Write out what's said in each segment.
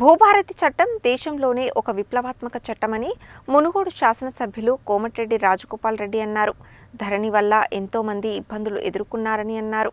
భూభారతి చట్టం దేశంలోనే ఒక విప్లవాత్మక చట్టమని మునుగోడు శాసనసభ్యులు కోమటిరెడ్డి రాజగోపాల్ రెడ్డి అన్నారు. ధరణి వల్ల ఎంతోమంది ఇబ్బందులు ఎదుర్కొన్నారని అన్నారు.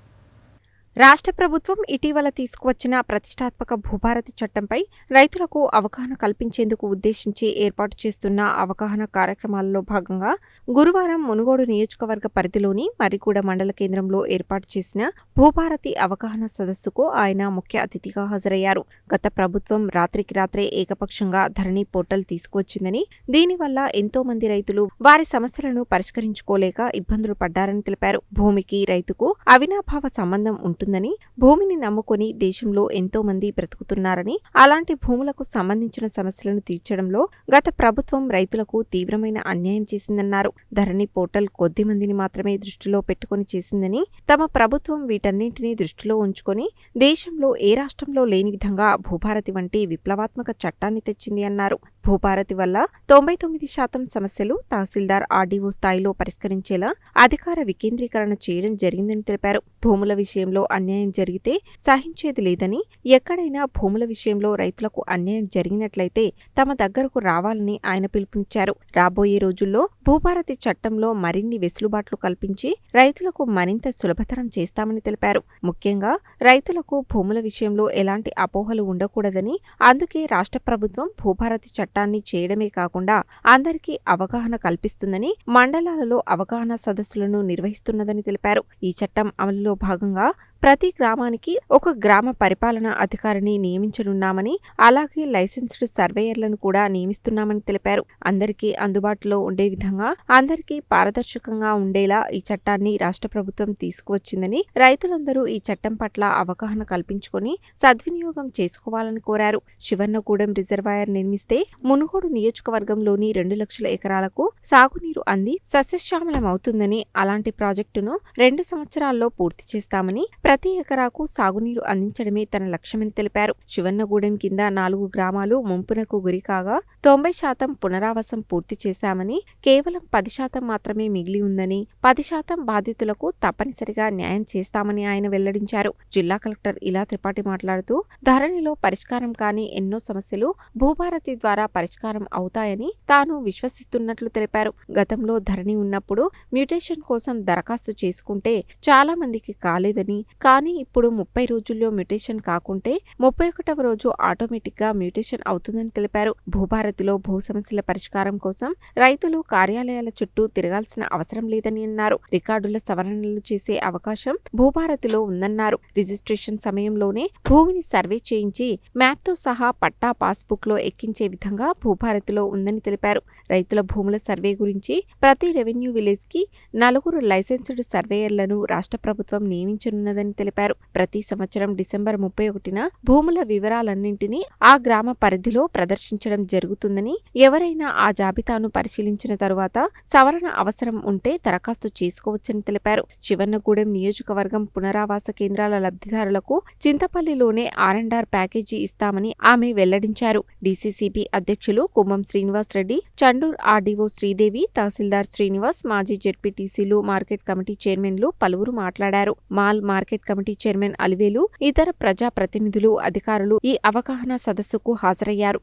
రాష్ట్ర ప్రభుత్వం ఇటీవల తీసుకువచ్చిన ప్రతిష్టాత్మక భూభారతి చట్టంపై రైతులకు అవగాహన కల్పించేందుకు ఉద్దేశించి ఏర్పాటు చేస్తున్న అవగాహన కార్యక్రమాలలో భాగంగా గురువారం మునుగోడు నియోజకవర్గ పరిధిలోని మరిగూడ మండల కేంద్రంలో ఏర్పాటు చేసిన భూభారతి అవగాహన సదస్సుకు ఆయన ముఖ్య అతిథిగా హాజరయ్యారు. గత ప్రభుత్వం రాత్రికి రాత్రే ఏకపక్షంగా ధరణి పోర్టల్ తీసుకువచ్చిందని దీనివల్ల ఎంతో మంది రైతులు వారి సమస్యలను పరిష్కరించుకోలేక ఇబ్బందులు పడ్డారని తెలిపారు. భూమికి రైతుకు అవినాభావ సంబంధం ఉంటుంది ఉంటుందని భూమిని నమ్ముకొని దేశంలో ఎంతో మంది బ్రతుకుతున్నారని అలాంటి భూములకు సంబంధించిన సమస్యలను తీర్చడంలో గత ప్రభుత్వం రైతులకు తీవ్రమైన అన్యాయం చేసిందన్నారు. ధరణి పోర్టల్ కొద్ది మందిని మాత్రమే దృష్టిలో పెట్టుకుని చేసిందని తమ ప్రభుత్వం వీటన్నింటినీ దృష్టిలో ఉంచుకొని దేశంలో ఏ రాష్ట్రంలో లేని విధంగా భూభారతి వంటి విప్లవాత్మక చట్టాన్ని తెచ్చింది అన్నారు. భూభారతి వల్ల తొంభై తొమ్మిది శాతం సమస్యలు తహసీల్దార్ ఆర్డీఓ స్థాయిలో పరిష్కరించేలా అధికార వికేంద్రీకరణ చేయడం జరిగిందని తెలిపారు. భూముల విషయంలో అన్యాయం జరిగితే సహించేది లేదని ఎక్కడైనా భూముల విషయంలో రైతులకు అన్యాయం జరిగినట్లయితే తమ దగ్గరకు రావాలని ఆయన పిలుపునిచ్చారు. రాబోయే రోజుల్లో భూభారతి చట్టంలో మరిన్ని వెసులుబాట్లు కల్పించి రైతులకు మరింత సులభతరం చేస్తామని తెలిపారు. ముఖ్యంగా రైతులకు భూముల విషయంలో ఎలాంటి అపోహలు ఉండకూడదని అందుకే రాష్ట్ర ప్రభుత్వం భూభారతి చట్టాన్ని చేయడమే కాకుండా అందరికీ అవగాహన కల్పిస్తుందని మండలాలలో అవగాహన సదస్సులను నిర్వహిస్తున్నదని తెలిపారు. ఈ చట్టం అమలులో భాగంగా ప్రతి గ్రామానికి ఒక గ్రామ పరిపాలన అధికారిని నియమించనున్నామని అలాగే లైసెన్స్డ్ సర్వేయర్లను కూడా నియమిస్తున్నామని తెలిపారు. అందరికీ అందుబాటులో ఉండే విధంగా అందరికీ పారదర్శకంగా ఉండేలా ఈ చట్టాన్ని రాష్ట్ర ప్రభుత్వం తీసుకువచ్చిందని రైతులందరూ ఈ చట్టం పట్ల అవగాహన కల్పించుకొని సద్వినియోగం చేసుకోవాలని కోరారు. శివన్నగూడెం రిజర్వాయర్ నిర్మిస్తే మునుగోడు నియోజకవర్గంలోని రెండు లక్షల ఎకరాలకు సాగునీరు అంది సస్యశ్యామలమవుతుందని అలాంటి ప్రాజెక్టును రెండు సంవత్సరాల్లో పూర్తి చేస్తామని ప్రతి ఎకరాకు సాగునీరు అందించడమే తన లక్ష్యమని తెలిపారు. శివన్నగూడెం కింద నాలుగు గ్రామాలు ముంపునకు గురికాగా తొంభై శాతం పునరావాసం పూర్తి చేశామని కేవలం పది శాతం మాత్రమే మిగిలి ఉందని పది శాతం బాధితులకు తప్పనిసరిగా న్యాయం చేస్తామని ఆయన వెల్లడించారు. జిల్లా కలెక్టర్ ఇలా త్రిపాఠి మాట్లాడుతూ ధరణిలో పరిష్కారం కాని ఎన్నో సమస్యలు భూభారతి ద్వారా పరిష్కారం అవుతాయని తాను విశ్వసిస్తున్నట్లు తెలిపారు. గతంలో ధరణి ఉన్నప్పుడు మ్యూటేషన్ కోసం దరఖాస్తు చేసుకుంటే చాలా మందికి కాలేదని కానీ ఇప్పుడు ముప్పై రోజుల్లో మ్యూటేషన్ కాకుంటే ముప్పై ఒకటవ రోజు ఆటోమేటిక్గా మ్యూటేషన్ అవుతుందని తెలిపారు. భూభారతిలో భూ సమస్యల పరిష్కారం కోసం రైతులు కార్యాలయాల చుట్టూ తిరగాల్సిన అవసరం లేదని అన్నారు. రికార్డుల సవరణలు చేసే అవకాశం భూభారతిలో ఉందన్నారు. రిజిస్ట్రేషన్ సమయంలోనే భూమిని సర్వే చేయించి మ్యాప్తో సహా పట్టా పాస్బుక్లో ఎక్కించే విధంగా భూభారతిలో ఉందని తెలిపారు. రైతుల భూముల సర్వే గురించి ప్రతి రెవెన్యూ విలేజ్కి నలుగురు లైసెన్స్డ్ సర్వేయర్లను రాష్ట్ర ప్రభుత్వం నియమించనున్నదని తెలిపారు. ప్రతి సంవత్సరం డిసెంబర్ ముప్పై ఒకటిన భూముల వివరాలన్నింటినీ ఆ గ్రామ పరిధిలో ప్రదర్శించడం జరుగుతుందని ఎవరైనా ఆ జాబితాను పరిశీలించిన తరువాత సవరణ అవసరం ఉంటే దరఖాస్తు చేసుకోవచ్చని తెలిపారు. శివన్నగూడెం నియోజకవర్గం పునరావాస కేంద్రాల లబ్ధిదారులకు చింతపల్లిలోనే ఆర్ఎండ్ఆర్ ప్యాకేజీ ఇస్తామని ఆమె వెల్లడించారు. డీసీసీబీ అధ్యక్షులు కుంభం శ్రీనివాస్ రెడ్డి చండూర్ ఆర్డీఓ శ్రీదేవి తహసీల్దార్ శ్రీనివాస్ మాజీ జెడ్పీటీసీలు మార్కెట్ కమిటీ చైర్మన్లు పలువురు మాట్లాడారు. Mal market committee chairman Alivelu ఇతర ప్రజా ప్రతినిధులు అధికారులు ఈ అవగాహన సదస్సుకు హాజరయ్యారు.